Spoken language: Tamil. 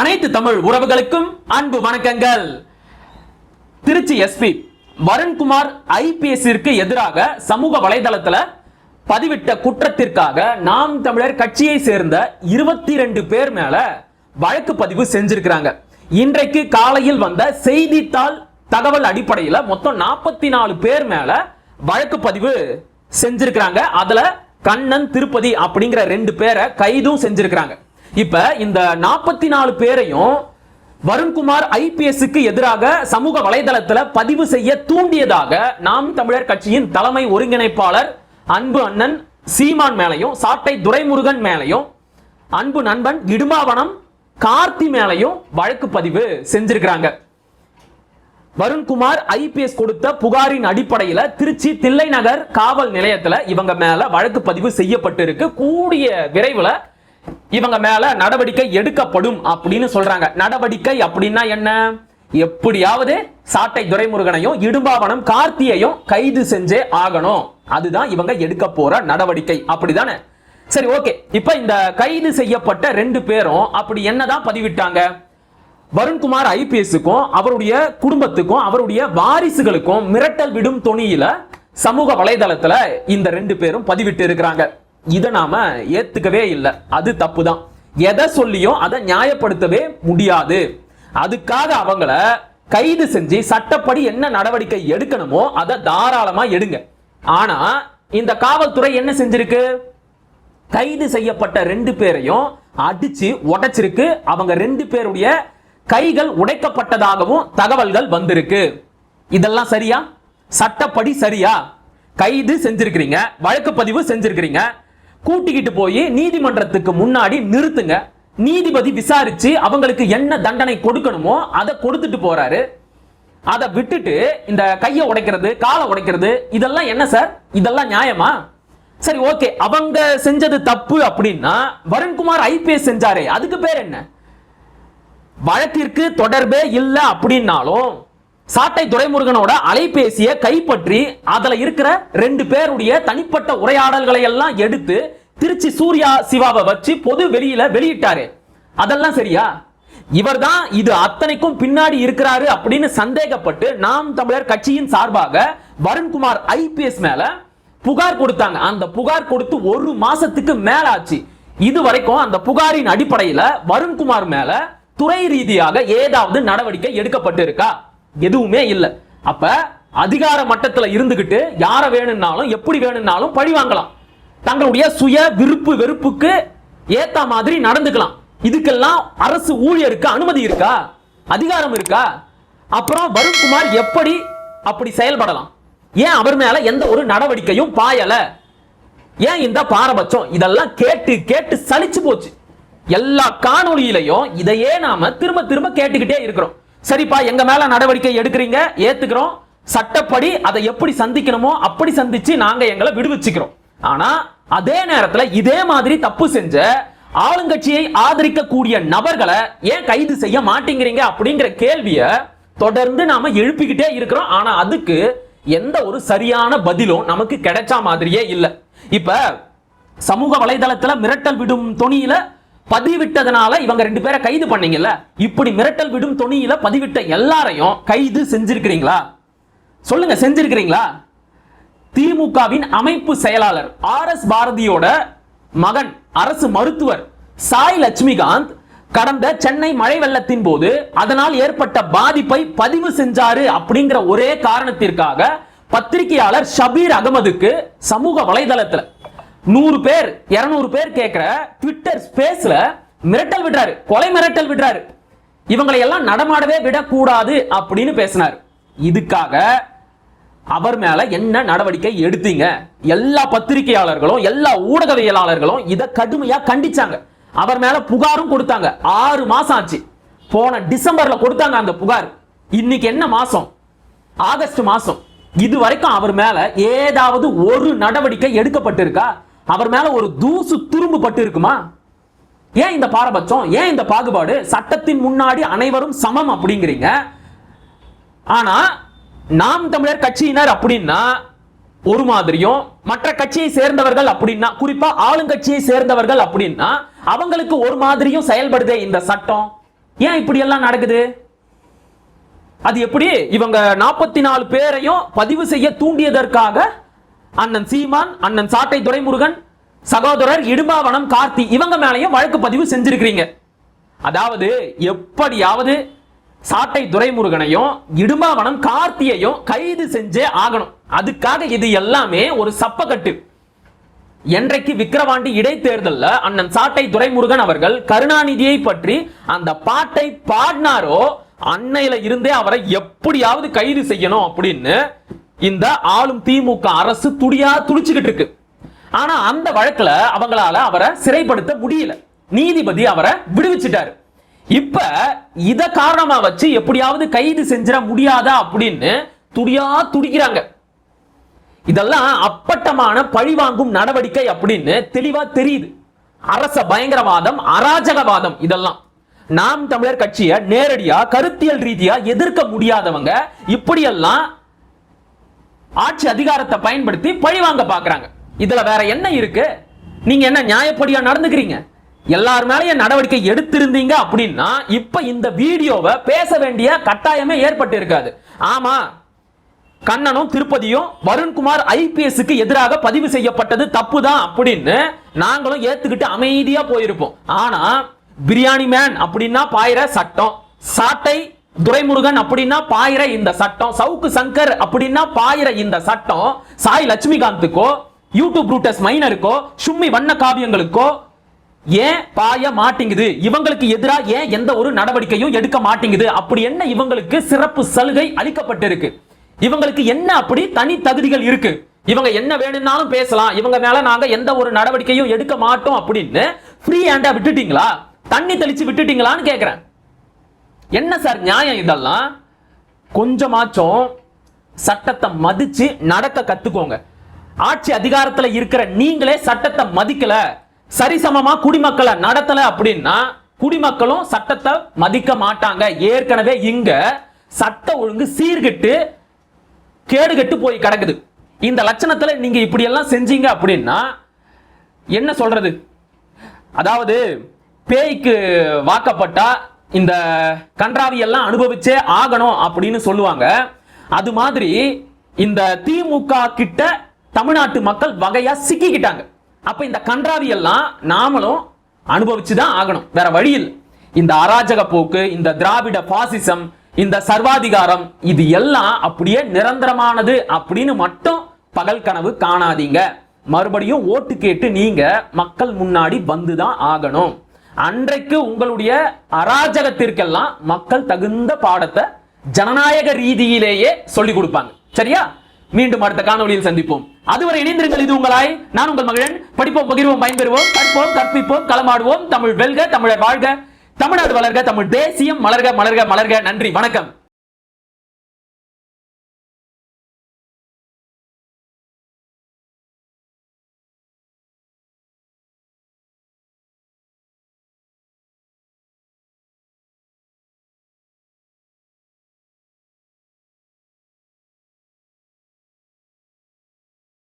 அனைத்து தமிழ் உறவுகளுக்கும் அன்பு வணக்கங்கள். திருச்சி எஸ்பி வருண்குமார் ஐபிஎஸ்ஸிற்கு எதிராக சமூக வலைதளத்தில் பதிவிட்ட குற்றத்திற்காக நாம் தமிழர் கட்சியை சேர்ந்த இருபத்தி ரெண்டு பேர் மேல வழக்கு பதிவு செஞ்சிருக்கிறாங்க. இன்றைக்கு காலையில் வந்த செய்தித்தாள் தகவல் அடிப்படையில் மொத்தம் நாற்பத்தி நாலு பேர் மேல வழக்கு பதிவு செஞ்சிருக்கிறாங்க. அதுல கண்ணன் திருப்பதி அப்படிங்கிற ரெண்டு பேரை கைதும் செஞ்சிருக்கிறாங்க. இப்ப இந்த நாற்பத்தி நாலு பேரையும் வருண்குமார் ஐபிஎஸ்க்கு எதிராக சமூக வலைதளத்தில் பதிவு செய்ய தூண்டியதாக நாம் தமிழர் கட்சியின் தலைமை ஒருங்கிணைப்பாளர் அன்பு அண்ணன் சீமான் மேலையும் சாட்டை துரைமுருகன் மேலையும் அன்பு நண்பன் இடுமாவனம் கார்த்தி மேலையும் வழக்கு பதிவு செஞ்சிருக்கிறாங்க. வருண்குமார் ஐபிஎஸ் கொடுத்த புகாரின் அடிப்படையில் திருச்சி தில்லை நகர் காவல் நிலையத்தில் இவங்க மேல வழக்கு பதிவு செய்யப்பட்டிருக்கு. கூடிய விரைவில் இவங்க மேல நடவடிக்கை எடுக்கப்படும் அப்படின்னு சொல்றாங்க. நடவடிக்கை அப்படின்னா என்ன? எப்படியாவது சாட்டை துரைமுருகனையும் இடும்பாவனம் கார்த்தியையும் கைது செஞ்சே ஆகணும். அதுதான் இவங்க எடுக்க போற நடவடிக்கை. அப்படிதானே? சரி ஓகே. இப்ப இந்த கைது செய்யப்பட்ட ரெண்டு பேரும் அப்படி என்னதான் பதிவிட்டாங்க? வருண்குமார் ஐபிஎஸ்க்கும் அவருடைய குடும்பத்துக்கும் அவருடைய வாரிசுகளுக்கும் மிரட்டல் விடும் தொனியில சமூக வலைதளத்துல இந்த ரெண்டு பேரும் பதிவிட்டு இருக்கிறாங்க. இதை நாம ஏத்துக்கவே இல்லை. அது தப்பு தான் எதை சொல்லியும் அதை நியாயப்படுத்தவே முடியாது. அதுக்காக அவங்கள கைது செஞ்சு சட்டப்படி என்ன நடவடிக்கை எடுக்கணுமோ அதை தாராளமா எடுங்க. ஆனா இந்த காவல்துறை என்ன செஞ்சிருக்கு? கைது செய்யப்பட்ட ரெண்டு பேரையும் அடிச்சு உடைச்சிருக்கு. அவங்க ரெண்டு பேருடைய கைகள் உடைக்கப்பட்டதாகவும் தகவல்கள் வந்திருக்கு. இதெல்லாம் சரியா? சட்டப்படி சரியா? கைது செஞ்சிருக்கிறீங்க வழக்கு பதிவு செஞ்சிருக்கிறீங்க கூட்டிக்கிட்டு போய் நீதிமன்றத்துக்கு முன்னாடி நிறுத்துங்க. நீதிபதி விசாரிச்சு அவங்களுக்கு என்ன தண்டனை கொடுக்கணுமோ அதை கொடுத்துட்டு போறாரு. அதை விட்டுட்டு இந்த கையை உடைக்கிறது காலை உடைக்கிறது இதெல்லாம் என்ன சார்? இதெல்லாம் நியாயமா? சரி ஓகே. அவங்க செஞ்சது தப்பு அப்படின்னா வருண்குமார் ஐபிஎஸ் செஞ்சாரே. அதுக்கு பேர் என்ன? வழக்கிற்கு தொடர்பே இல்லை அப்படின்னாலும் சாட்டை துரைமுருகனோட அலைபேசியை கைப்பற்றி அதுல இருக்கிற ரெண்டு பேருடைய தனிப்பட்ட உரையாடல்களை எல்லாம் எடுத்து திருச்சி சூர்யா சிவாவை வச்சு பொது வெளியில வெளியிட்டாரு. அதெல்லாம் சரியா? இவர்தான் இது அத்தனைக்கும் பின்னாடி இருக்கிறாரு அப்படின்னு சந்தேகப்பட்டு நாம் தமிழர் கட்சியின் சார்பாக வருண்குமார் ஐபிஎஸ் மேல புகார் கொடுத்தாங்க. அந்த புகார் கொடுத்து ஒரு மாசத்துக்கு மேல ஆச்சு இது வரைக்கும் அந்த புகாரின் அடிப்படையில வருண்குமார் மேல துறை ரீதியாக ஏதாவது நடவடிக்கை எடுக்கப்பட்டு இருக்கா எதுவுமே இல்லை. அப்ப அதிகார மட்டத்துல இருந்துகிட்டு யார வேணும்னாலும் எப்படி வேணும்னாலும் பழி வாங்கலாம். தங்களுடைய சுய விருப்பு வெறுப்புக்கு ஏத்த மாதிரி நடந்துக்கலாம். இதுக்கெல்லாம் அரசு ஊழியருக்கு அனுமதி இருக்கா? அதிகாரம் இருக்கா? அப்புறம் வருண்குமார் எப்படி அப்படி செயல்படலாம்? ஏன் அவர் மேல எந்த ஒரு நடவடிக்கையும் பாயல? ஏன் இந்த பாரபட்சம்? இதெல்லாம் கேட்டு கேட்டு சலிச்சு போச்சு. எல்லா காணொளியிலையும் இதையே நாம திரும்ப திரும்ப கேட்டுக்கிட்டே இருக்கிறோம். சரிப்பா எங்க மேல நடவடிக்கை எடுக்கிறீங்க? ஏத்துக்கிறோம். சட்டப்படி அதை எப்படி சந்திக்கணுமோ அப்படி சந்திச்சு நாங்க எங்களை விடுவிச்சுக்கிறோம். ஆனா அதே நேரத்தில் இதே மாதிரி தப்பு செஞ்ச ஆளுங்கட்சியை ஆதரிக்கக்கூடிய நபர்களை ஏன் கைது செய்ய மாட்டேங்கிறீங்க அப்படிங்கிற கேள்வியை தொடர்ந்து நாம எழுப்பிக்கிட்டே இருக்கிறோம். ஆனா அதுக்கு எந்த ஒரு சரியான பதிலும் நமக்கு கிடைச்ச மாதிரியே இல்லை. இப்ப சமூக வலைதளத்துல மிரட்டல் விடும் தொனியில பதிவிட்டதுனால இவங்க ரெண்டு பேரை கைது பண்ணீங்கல்ல? இப்படி மிரட்டல் விடும் துணியில பதிவிட்ட எல்லாரையும் கைது செஞ்சிருக்கிறீங்களா? சொல்லுங்க செஞ்சிருக்கிறீங்களா? திமுகவின் அமைப்பு செயலாளர் ஆர் எஸ் பாரதியோட மகன் அரசு மருத்துவர் சாய் லட்சுமிகாந்த் கடந்த சென்னை மழை வெள்ளத்தின் போது அதனால் ஏற்பட்ட பாதிப்பை பதிவு செஞ்சாரு அப்படிங்கிற ஒரே காரணத்திற்காக பத்திரிகையாளர் ஷபீர் அகமதுக்கு சமூக வலைதளத்தில் நூறு பேர் இருநூறு பேர் கேட்கிற ட்விட்டர் ஸ்பேஸ்ல மிரட்டல் விடுறாரு கொலை மிரட்டல் விடுறாரு. இவங்களை எல்லாம் நடமாடவே விடக்கூடாது அப்படின்னு பேசினார். இதுக்காக அவர் மேல என்ன நடவடிக்கை எடுத்தீங்க? எல்லா பத்திரிகையாளர்களும் எல்லா ஊடகவியலாளர்களும் இதை கடுமையா கண்டிச்சாங்க. அவர் மேல புகாரும் கொடுத்தாங்க. ஆறு மாசம் ஆச்சு. போன டிசம்பர்ல கொடுத்தாங்க அந்த புகார். இன்னைக்கு என்ன மாசம்? ஆகஸ்ட் மாசம். இது வரைக்கும் அவர் மேல ஏதாவது ஒரு நடவடிக்கை எடுக்கப்பட்டிருக்கா? அவர் மேல ஒரு தூசு துரும்பு பட்டு இருக்குமா? ஏன் இந்த பாரபட்சம்? ஏன் இந்த பாகுபாடு? சட்டத்தின் முன்னாடி அனைவரும் சமம் அப்படிங்கிறீங்க. ஆனா நாம் தமிழர் கட்சியினர் அப்படின்னா ஒரு மாதிரியும் மற்ற கட்சியை சேர்ந்தவர்கள் அப்படின்னா குறிப்பா ஆளுங்கட்சியை சேர்ந்தவர்கள் அப்படின்னா அவங்களுக்கு ஒரு மாதிரியும் செயல்படுதே இந்த சட்டம். ஏன் இப்படி எல்லாம் நடக்குது? அது எப்படி? இவங்க நாற்பத்தி நாலு பேரையும் பதிவு செய்ய தூண்டியதற்காக அண்ணன் சீமான் அண்ணன் சாட்டை துரைமுருகன் சகோதரர் இடும்பாவனம் கார்த்தி இவங்க மேலயும் வழக்கு பதிவு செஞ்சிருக்கிறீங்க. அதாவது எப்படியாவது சாட்டை துரைமுருகனையும் இடும்பாவனம் கார்த்தியையும் கைது செஞ்சே ஆகணும். அதுக்காக இது எல்லாமே ஒரு சப்பக்கட்டு. என்றைக்கு விக்கிரவாண்டி இடைத்தேர்தல்ல அண்ணன் சாட்டை துரைமுருகன் அவர்கள் கருணாநிதியை பற்றி அந்த பாட்டை பாடினாரோ அன்னையில இருந்தே அவரை எப்படியாவது கைது செய்யணும் அப்படின்னு இந்த ஆளும் திமுக அரசு துடியா துடிச்சுக்கிட்டு இருக்கு. ஆனா அந்த வழக்குல அவங்களால அவரை சிறைப்படுத்த முடியல. நீதிபதி அவரை விடுவிச்சிட்டாரு. இப்ப இத காரணமா வச்சு எப்படியாவது கைது செஞ்சிட முடியாதா அப்படின்னு துடியா துடிக்கிறாங்க. இதெல்லாம் அப்பட்டமான பழிவாங்கும் நடவடிக்கை அப்படின்னு தெளிவா தெரியுது. அரச பயங்கரவாதம் அராஜகவாதம் இதெல்லாம். நாம் தமிழர் கட்சியை நேரடியா கருத்தியல் ரீதியா எதிர்க்க முடியாதவங்க இப்படியெல்லாம் ஆட்சி அதிகாரத்தை பயன்படுத்தி பழிவாங்க பாக்குறாங்க. இதுல வேற என்ன இருக்கு? நீங்க என்ன நியாயப்படியா நடந்துக்கிறீங்க? எல்லார் மேலேயும் நடவடிக்கை எடுத்திருந்தீங்க அப்படின்னா இப்ப இந்த வீடியோவை பேச வேண்டிய கட்டாயமே ஏற்பட்டு இருக்காது ஆமா கண்ணனும் திருப்பதியும் வருண்குமார் ஐபிஎஸ்க்கு எதிராக பதிவு செய்யப்பட்டது தப்பு தான் அப்படின்னு நாங்களும் ஏத்துக்கிட்டு அமைதியா போயிருப்போம். ஆனா பிரியாணி மேன் அப்படின்னா பாயிர சட்டம். சாட்டை துரைமுருகன் அப்படின்னா பாயிர இந்த சட்டம் சவுக்கு சங்கர் அப்படின்னா பாயிர இந்த சட்டம் சாய் லட்சுமிகாந்துக்கோ யூடியூப் ரூட்டஸ் மைனருக்கோ சும்மி வண்ண காவியங்களுக்கோ ஏன் பாய மாட்டேங்குது? இவங்களுக்கு எதிராக ஏன் எந்த ஒரு நடவடிக்கையும் எடுக்க மாட்டேங்குது? அப்படி என்ன இவங்களுக்கு சிறப்பு சலுகை அளிக்கப்பட்டிருக்கு? இவங்களுக்கு என்ன அப்படி தனி தகுதிகள் இருக்கு? இவங்க என்ன வேணும்னாலும் பேசலாம். இவங்க மேல நாங்க எந்த ஒரு நடவடிக்கையும் எடுக்க மாட்டோம் அப்படின்னு ஃப்ரீ ஹேண்டா விட்டுட்டீங்களா? தண்ணி தெளிச்சு விட்டுட்டீங்களான்னு கேக்குறேன். என்ன சார் நியாயம் இதெல்லாம்? கொஞ்சமாச்சும் சட்டத்தை மதிச்சு நடக்க கத்துக்கோங்க. ஆட்சி அதிகாரத்தில் இருக்கிற நீங்களே சட்டத்தை மதிக்கல. சரிசமமா குடிமக்களை நடத்தல அப்படின்னா குடிமக்களும் சட்டத்தை மதிக்க மாட்டாங்க. ஏற்கனவே இங்க சட்ட ஒழுங்கு சீர்கெட்டு கேடுகட்டு போய் கிடக்குது. இந்த லட்சணத்துல நீங்க இப்படி எல்லாம் செஞ்சீங்க அப்படின்னா என்ன சொல்றது? அதாவது பேய்க்கு வாக்கப்பட்டா இந்த கன்றாவியெல்லாம் அனுபவிச்சே ஆகணும் அப்படின்னு சொல்லுவாங்க. அது மாதிரி இந்த திமுக கிட்ட தமிழ்நாட்டு மக்கள் வகையா சிக்கிக்கிட்டாங்க. அப்ப இந்த கன்றாவியெல்லாம் நாமளும் அனுபவிச்சுதான் ஆகணும். வேற வழியில் இந்த அராஜக போக்கு இந்த திராவிட பாசிசம் இந்த சர்வாதிகாரம் இது எல்லாம் அப்படியே நிரந்தரமானது அப்படின்னு மட்டும் பகல் கனவு காணாதீங்க. மறுபடியும் ஓட்டு கேட்டு நீங்க மக்கள் முன்னாடி வந்துதான் ஆகணும். அன்றைக்கு உங்களுடைய அராஜகத்திற்கெல்லாம் மக்கள் தகுந்த பாடத்தை ஜனநாயக ரீதியிலேயே சொல்லிக் கொடுப்பாங்க. சரியா? மீண்டும் அடுத்த காணொலியில் சந்திப்போம். அதுவரை இணைந்திருங்கள் இது உங்களாய். நான் உங்கள் மகிழன். படிப்போம் பகிர்வோம் பயன்பெறுவோம். கற்போம் கற்பிப்போம் களமாடுவோம். தமிழ் வெல்க தமிழர் வாழ்க. தமிழ்நாடு வளர்க தமிழ் தேசியம் மலர்க மலர்க மலர்க. நன்றி வணக்கம்.